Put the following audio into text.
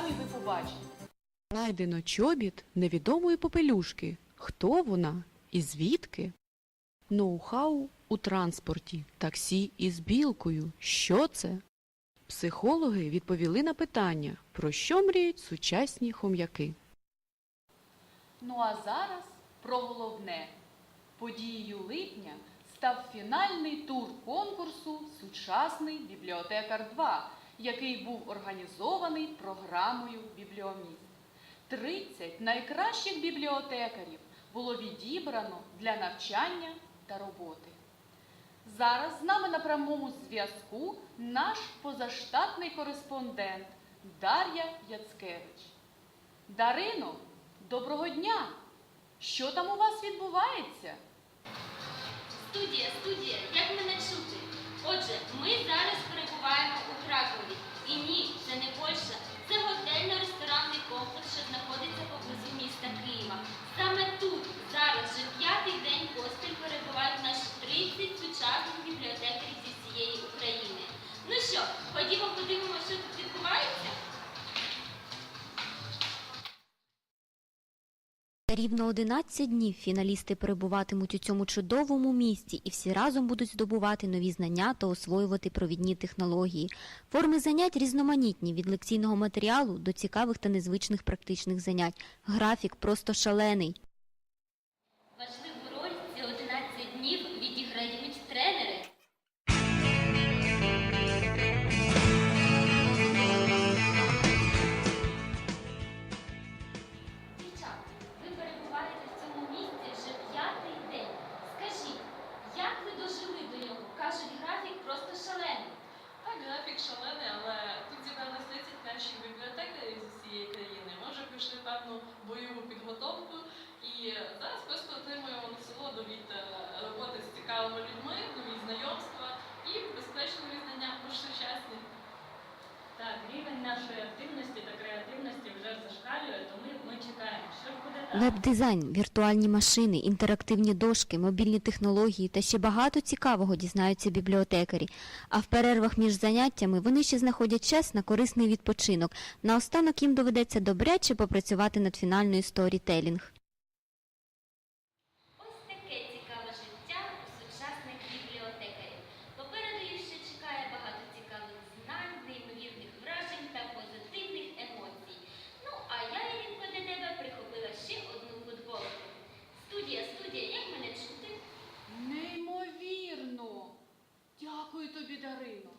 програмі ви побачите. Знайдено чобіт невідомої попелюшки. Хто вона і звідки? Ноу-хау у транспорті, таксі із білкою. Що це? Психологи відповіли на питання, про що мріють сучасні хом'яки. Ну а зараз про головне. Подією липня став фінальний тур конкурсу Сучасний бібліотекар 2, який був організований програмою Бібліоміст. 30 найкращих бібліотекарів було відібрано для навчання та роботи. Зараз з нами на прямому зв'язку наш позаштатний кореспондент Дар'я Яцкевич. Дарино, доброго дня! Що там у вас відбувається? Студія, студія, як мене чути? Отже, ми зараз перебуваємо у Кракові. І ні, це не Польща. Рівно 11 днів фіналісти перебуватимуть у цьому чудовому місті і всі разом будуть здобувати нові знання та освоювати провідні технології. Форми занять різноманітні від лекційного матеріалу до цікавих та незвичних практичних занять. Графік просто шалений. І зараз просто отримуємо насолоду від е, роботи з цікавими людьми, нові знайомства і, безпечно, нові знання сучасні. Так, рівень нашої активності та креативності вже зашкалює, тому ми чекаємо, що буде далі. Веб-дизайн, віртуальні машини, інтерактивні дошки, мобільні технології та ще багато цікавого дізнаються бібліотекарі. А в перервах між заняттями вони ще знаходять час на корисний відпочинок. Наостанок їм доведеться добряче попрацювати над фінальною сторітелінг. тобі дарила.